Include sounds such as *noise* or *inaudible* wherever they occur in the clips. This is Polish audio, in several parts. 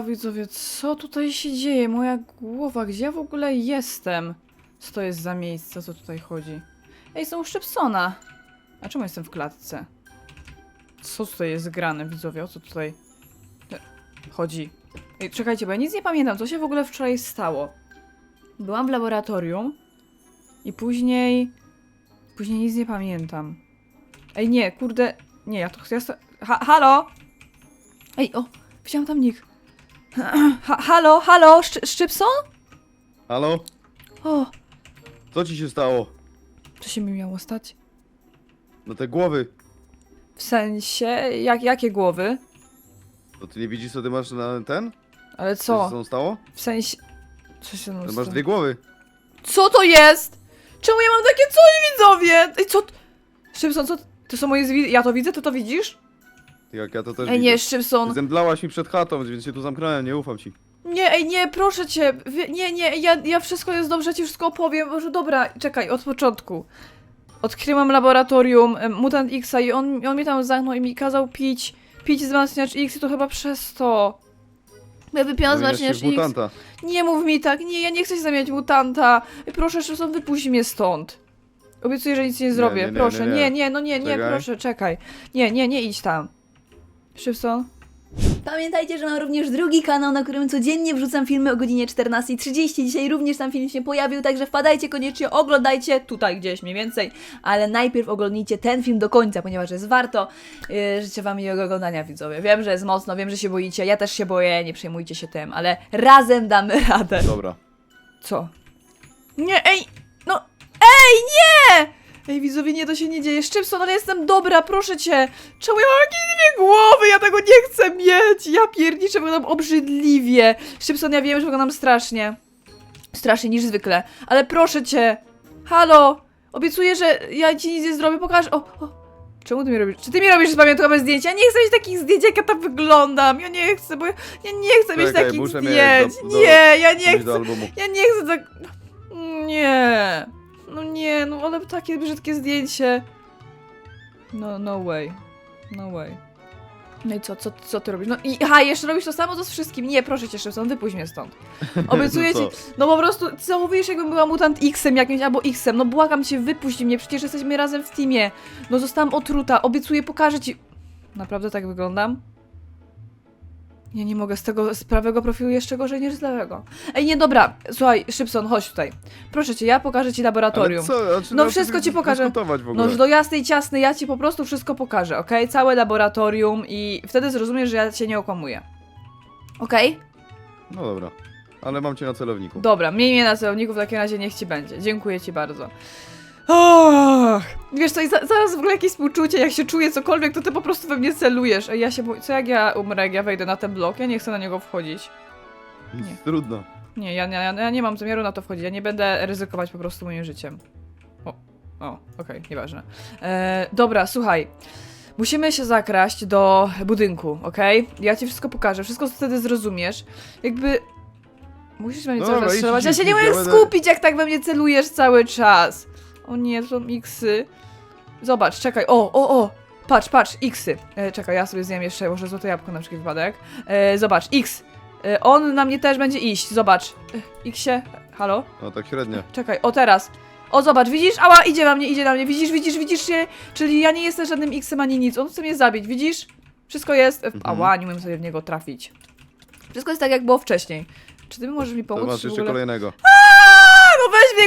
Widzowie, co tutaj się dzieje? Moja głowa, gdzie ja w ogóle jestem? Co to jest za miejsce, co tutaj chodzi? Ej, są u Szepsona. A czemu jestem w klatce? Co tutaj jest grane, widzowie? O co tutaj chodzi? Ej, czekajcie, bo ja nic nie pamiętam. Co się w ogóle wczoraj stało? Byłam w laboratorium i później... Później nic nie pamiętam. Ej, nie, kurde... Nie, ja to chcę... Ha halo? Ej, o, widziałam tam nick. Ha halo, halo, Szczy Szczypson? Halo? O, Co ci się stało? co się mi miało stać? No te głowy. W sensie, jak, jakie głowy? To ty nie widzisz co ty masz na ten? Ale Co się co? tą stało? W sensie... Co się Ty masz dwie głowy. Co to jest? Czemu ja mam takie coś, widzowie? Ej, co... Szczypson, co... To są moje zwi... Ja to widzę, ty to widzisz? Jak ja to też Ej, widzę. nie, Szczypson. Zemdlałaś mi przed chatą, więc się tu zamknąłem, nie ufam ci. Nie, ej, nie, proszę cię. Wie- Nie, nie, ja, ja wszystko jest dobrze, ci wszystko opowiem. Może dobra, czekaj, od początku. Odkryłam laboratorium em, Mutant Xa i on, on mnie tam zamknął i mi kazał pić, pić wzmacniacz X i to chyba przez to. Ja wypiłam Zamieniasz się wzmacniacz w X. mutanta. Nie mów mi tak, nie, ja nie chcę się zamieniać w mutanta. Proszę, Szybson, wypuść mnie stąd. Obiecuję, że nic nie zrobię. nie, nie, proszę, nie, nie, nie. nie, no nie, nie, Czekaj. proszę, czekaj. Nie, nie, nie idź tam. Szybson? Pamiętajcie, że mam również drugi kanał, na którym codziennie wrzucam filmy o godzinie 14.30. Dzisiaj również tam film się pojawił, także wpadajcie koniecznie, oglądajcie tutaj gdzieś mniej więcej, ale najpierw oglądnijcie ten film do końca, ponieważ jest warto. Yy, życzę wam miłego oglądania, widzowie. Wiem, że jest mocno, wiem, że się boicie, ja też się boję, nie przejmujcie się tym, ale razem damy radę. Dobra. Co? Nie, ej! No, ej, nie! Ej, widzowie, nie, to się nie dzieje. Szczypson, ale jestem dobra, proszę cię. Czemu ja mam jakieś dwie głowy? Ja tego nie chcę mieć. Ja pierniczę, wyglądam obrzydliwie. Szczypson, ja wiem, że wyglądam strasznie. Strasznie niż zwykle. Ale proszę cię. Halo! Obiecuję, że ja ci nic nie zrobię. Pokaż. O, o. Czemu ty mi robisz? Czy ty mi robisz pamiątkowe zdjęcia? Ja nie chcę mieć takich zdjęć, jak ja tam wyglądam. Ja nie chcę, bo ja, ja nie chcę mieć Czekaj, takich muszę mieć zdjęć. do- do- nie, ja nie chcę. albumu. Ja nie chcę tak. Nie. No nie, no ale takie brzydkie zdjęcie. No, no way. No way. No i co, co, co ty robisz? No i aha, jeszcze robisz to samo co z wszystkim. Nie, proszę cię, Szybson, wypuść mnie stąd. *laughs* Obiecuję ci. Co? No po prostu, co mówisz, jakbym była mutant X-em jakimś albo X-em. No błagam cię, wypuść mnie, przecież jesteśmy razem w teamie. No zostałam otruta, obiecuję, pokażę ci. Naprawdę tak wyglądam? Ja nie mogę z tego, z prawego profilu jeszcze gorzej niż z lewego. Ej, nie, dobra, słuchaj, Szybson, chodź tutaj. Proszę cię, ja pokażę ci laboratorium. Ale co? Znaczy, No wszystko ci pokażę. w No ogóle. już do jasnej ciasnej, ja ci po prostu wszystko pokażę, okej? Całe laboratorium i wtedy zrozumiesz, że ja cię nie okłamuję. Okej? No dobra. Ale mam cię na celowniku. Dobra, miej mnie na celowniku, w takim razie niech ci będzie. Dziękuję ci bardzo. Och, wiesz co, i za, zaraz w ogóle jakieś współczucie, jak się czuję cokolwiek, to ty po prostu we mnie celujesz. Ej, ja się boję, co jak ja umrę, jak ja wejdę na ten blok? Ja nie chcę na niego wchodzić. Nic nie. Trudno. Nie, ja, ja, ja nie mam zamiaru na to wchodzić, ja nie będę ryzykować po prostu moim życiem. O, o, okej, nieważne. E, dobra, słuchaj. Musimy się zakraść do budynku, okej? Ja ci wszystko pokażę, wszystko wtedy zrozumiesz. Jakby... Musisz we mnie Dobra, cały czas idź, strzelać. Ja idź, się nie mogę będę- skupić, jak tak we mnie celujesz cały czas. O nie, to są Xy. Zobacz, czekaj, o, o, o! Patrz, patrz, Xy. E, czekaj, ja sobie zjem jeszcze może złote jabłko na wszelki wypadek. E, zobacz, X. E, on na mnie też będzie iść, zobacz. E, Xie, halo? No tak średnio. Czekaj, o teraz. O, zobacz, widzisz? Ała, idzie na mnie, idzie na mnie. Widzisz, widzisz, widzisz się? Czyli ja nie jestem żadnym X-em ani nic. On chce mnie zabić, widzisz? Wszystko jest... Mhm. Ała, nie umiem sobie w niego trafić. Wszystko jest tak, jak było wcześniej. Czy ty możesz mi To pomóc? masz czy w jeszcze kolejnego. No weź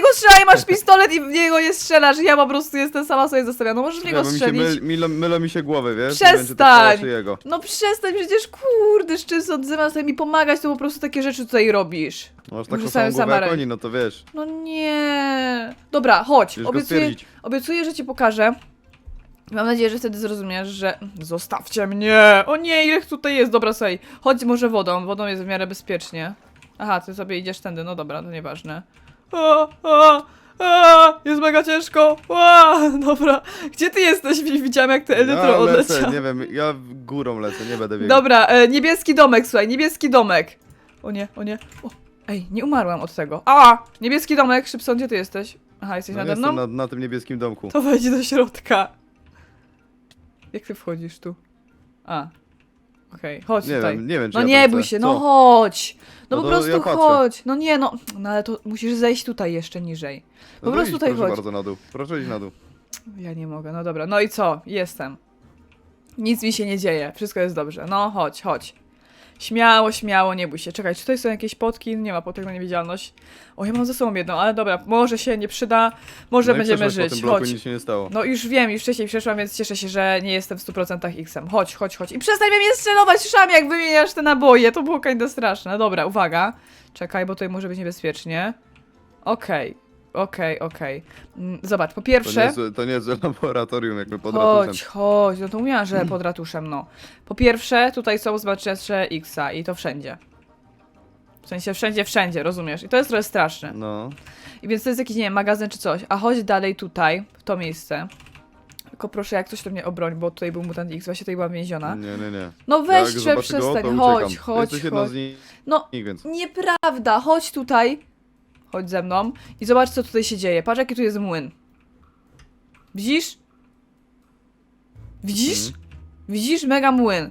masz pistolet i w niego nie strzelasz. Ja po prostu jestem sama sobie zostawiona. Możesz w niego mi się strzelić. myl, mylą, mylą mi się głowy, wiesz? Przestań! Nie wiem, czy to twoja, czy jego. No przestań, przecież kurde, szczęście zamiast sobie mi pomagać, to po prostu takie rzeczy tutaj robisz. No, Masz taką Muszę samą głowę jak oni, no to wiesz. No nie. Dobra, chodź. Obiecuję, stwierdzić. obiecuję, że ci pokażę. Mam nadzieję, że wtedy zrozumiesz, że... Zostawcie mnie! O nie, ile ich tutaj jest? Dobra, słuchaj. Chodź może wodą. Wodą jest w miarę bezpiecznie. Aha, ty sobie idziesz tędy. No dobra, to nieważne. A, jest mega ciężko. A, dobra. Gdzie ty jesteś? Widziałam, jak te elytro Ja lecę, nie wiem, ja górą lecę, nie będę biegł. Dobra, e, niebieski domek, słuchaj, niebieski domek. O nie, o nie. O, ej, nie umarłam od tego. A! Niebieski domek, Szybson, gdzie ty jesteś? Aha, jesteś No, nade mną? jestem na, na tym niebieskim domku. To wejdź do środka. Jak ty wchodzisz tu? A. Okej, chodź Nie tutaj. wiem, nie wiem, czy No ja nie tam bój chcę. się, no Co? chodź. No, No po to prostu ja patrzę. chodź. No nie no, no ale to musisz zejść tutaj jeszcze niżej. Po No to prostu idź, tutaj proszę chodź. bardzo na dół. Proszę iść na dół. Ja nie mogę, no dobra. No i co? Jestem. Nic mi się nie dzieje, wszystko jest dobrze. No chodź, chodź. Śmiało, śmiało, nie bój się. Czekaj, czy tutaj są jakieś potki? Nie ma potek na niewidzialność. O, ja mam ze sobą jedną, ale dobra, może się nie przyda, może No i będziemy przeszłaś Po żyć. tym bloku Chodź. nic się nie stało. No już wiem, już wcześniej przeszłam, więc cieszę się, że nie jestem w 100% X-em. Chodź, chodź, chodź. I przestań we mnie strzelować, słyszałam jak wymieniasz te naboje, to było kinda straszne. Dobra, uwaga. Czekaj, bo tutaj może być niebezpiecznie. Okej, okej, okej. Mm, Zobacz, po To pierwsze... to nie jest *laughs* laboratorium, jakby pod Chodź, ratuszem. chodź, no to mówiłam, że pod ratuszem, no. Po pierwsze, tutaj są zobaczycze Xa i to wszędzie. W sensie wszędzie, wszędzie, rozumiesz? I to jest trochę straszne. No. I więc to jest jakiś, nie wiem, magazyn czy coś. A chodź dalej tutaj, w to miejsce. Tylko proszę, jak coś to mnie obroń, bo tutaj był mutant X, właśnie tutaj była więziona. Nie, nie, nie. No Jak weź, że zobaczę go, przestań, to chodź, uciekam. chodź, Jesteś jedną chodź. z nich, No, więc. nieprawda, chodź tutaj. Chodź ze mną i zobacz, co tutaj się dzieje. Patrz, jaki tu jest młyn. Widzisz? Widzisz? Mhm. Widzisz? Mega młyn.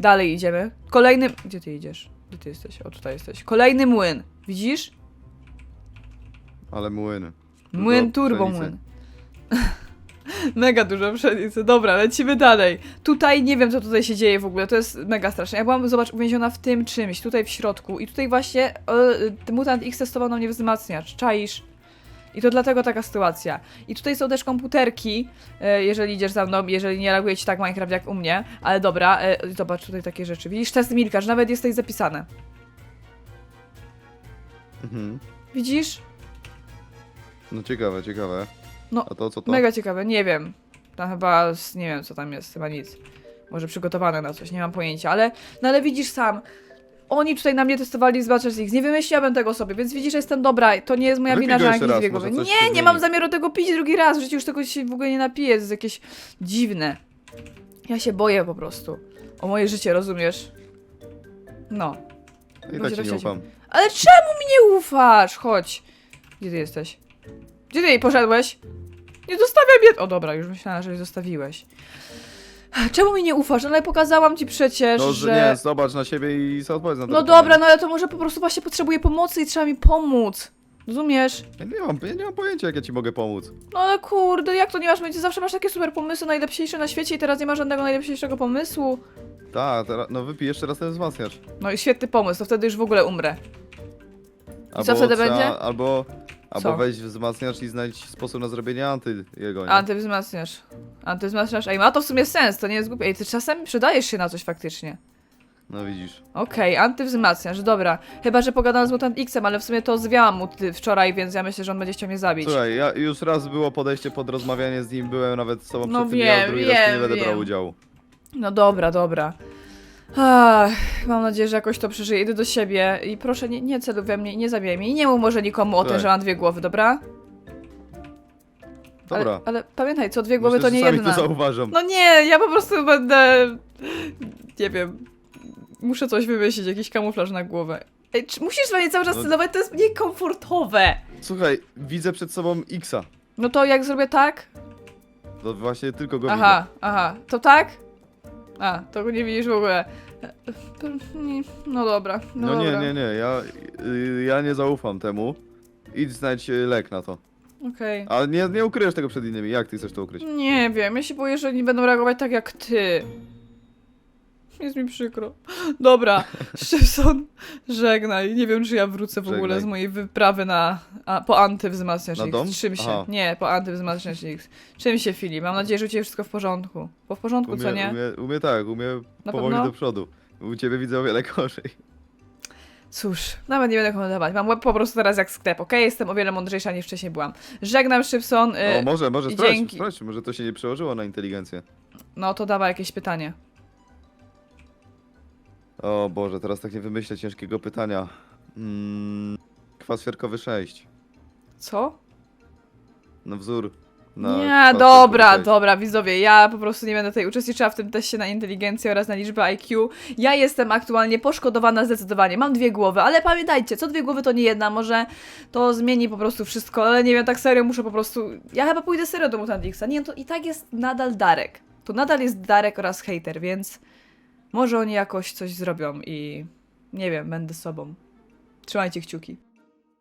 Dalej idziemy. Kolejny... Gdzie ty idziesz? Gdzie ty jesteś? O, tutaj jesteś. Kolejny młyn. Widzisz? Ale młyny. Młyn Dużo turbo młyn. Mega dużo pszenicy. Dobra, lecimy dalej. Tutaj nie wiem, co tutaj się dzieje w ogóle. To jest mega straszne. Ja byłam, zobacz, uwięziona w tym czymś, tutaj w środku. I tutaj właśnie e, mutant X testował na mnie wzmacniacz. Czaisz? I to dlatego taka sytuacja. I tutaj są też komputerki, e, jeżeli idziesz za mną, jeżeli nie reaguje ci tak Minecraft jak u mnie. Ale dobra, e, zobacz tutaj takie rzeczy. Widzisz, test Milka, że nawet jest tutaj zapisane. Mhm. Widzisz? No ciekawe, ciekawe. No, A to co to? Mega ciekawe, nie wiem. Tam chyba, nie wiem co tam jest, chyba nic. Może przygotowane na coś, nie mam pojęcia, ale, no ale widzisz sam, oni tutaj na mnie testowali z Batchers X, nie wymyśliłabym tego sobie, więc widzisz, że jestem dobra, to nie jest moja Wypij wina, go że jeszcze Anki raz, dwie może głowy. coś się Nie, nie zmieni. mam zamiaru tego pić drugi raz, w życiu już tego się w ogóle nie napiję, to jest jakieś dziwne. Ja się boję po prostu. O moje życie, rozumiesz? No. I tak ci nie ufam. Ale czemu mi nie ufasz? Chodź. Gdzie ty jesteś? Gdzie ty jej poszedłeś? Nie zostawiaj mnie. O dobra, już myślałam, że jej zostawiłeś. Czemu mi nie ufasz? Ale pokazałam ci przecież, No, że... że nie, zobacz na siebie i odpowiedz na to No pytanie. dobra, no ale to może po prostu właśnie potrzebuję pomocy i trzeba mi pomóc. Rozumiesz? Ja nie mam, ja nie mam pojęcia, jak ja ci mogę pomóc. No ale kurde, jak to nie masz? Ty zawsze masz takie super pomysły, najlepsze na świecie i teraz nie ma żadnego najlepszego pomysłu. Tak, teraz, no wypij jeszcze raz ten wzmacniacz. No i świetny pomysł, to wtedy już w ogóle umrę. Albo co wtedy trzeba- będzie? Albo, albo Co? weź wzmacniacz i znajdź sposób na zrobienie anty jego, nie? Antywzmacniacz. Antywzmacniacz. Ej, ma to w sumie sens, to nie jest głupie. Ej, ty czasem przydajesz się na coś faktycznie. No widzisz. Okej, antywzmacniacz, dobra. Chyba, że pogadałam z Mutant X-em, ale w sumie to zwiałam mu ty- wczoraj, więc ja myślę, że on będzie chciał mnie zabić. Słuchaj, ja już raz było podejście pod rozmawianie z nim, byłem nawet z tobą No przed tym, wiem, ja drugi raz wiem, nie będę wiem. brał udziału. No dobra, dobra. Ach, mam nadzieję, że jakoś to przeżyję. Idę do siebie i proszę, nie, nie celuj we mnie i nie zabijaj mnie. I nie mów może nikomu o tym, Tak. że mam dwie głowy, dobra? Dobra. Ale, ale pamiętaj, co dwie głowy Myślę, to nie że sami jedna. to zauważą. No nie, ja po prostu będę. Nie wiem. Muszę coś wymyślić, jakiś kamuflaż na głowę. Ej, czy musisz mnie cały czas No- celować? To jest niekomfortowe. Słuchaj, widzę przed sobą Xa. No to jak zrobię tak? To właśnie tylko go Aha, aha. To tak? A, to nie widzisz w ogóle. No dobra, no, No nie, dobra. nie, nie, ja, y, ja nie zaufam temu. Idź znajdź y, lek na to. Okej. Ale nie, nie ukryjesz tego przed innymi. Jak ty chcesz to ukryć? Nie wiem, ja się boję, że nie będą reagować tak jak ty. Jest mi przykro. Dobra, *laughs* Szybson, żegnaj. Nie wiem, czy ja wrócę w ogóle Żegnaj. z mojej wyprawy na, a, po antywzmacniacz X. dom? Czym się? Aha. Nie, po antywzmacniacz X. Czym się, Filip? Mam nadzieję, że u ciebie wszystko w porządku. Bo w porządku, U co nie? u mnie, u mnie tak, u mnie Na powoli pewno? do przodu. U ciebie widzę o wiele gorzej. Cóż, nawet nie będę komentować. Mam łeb po prostu teraz jak sklep, okej? Jestem o wiele mądrzejsza niż wcześniej byłam. Żegnam, Szybson. O, Y, może, może sprawdź, dzięki. sprawdź, może to się nie przełożyło na inteligencję. no to dawaj jakieś pytanie. O Boże, teraz tak nie wymyślę ciężkiego pytania. Mm, kwas świerkowy 6. Co? Na wzór. Na Nie, kwas dobra, świerkowy 6. dobra, widzowie, ja po prostu nie będę tutaj uczestniczyła w tym teście na inteligencję oraz na liczbę IQ. Ja jestem aktualnie poszkodowana zdecydowanie. Mam dwie głowy, ale pamiętajcie, co dwie głowy to nie jedna, może to zmieni po prostu wszystko, ale nie wiem, tak serio muszę po prostu... Ja chyba pójdę serio do Mutant Xa. Nie, to i tak jest nadal Darek. To nadal jest Darek oraz hater, więc Może oni jakoś coś zrobią i nie wiem, będę sobą. Trzymajcie kciuki.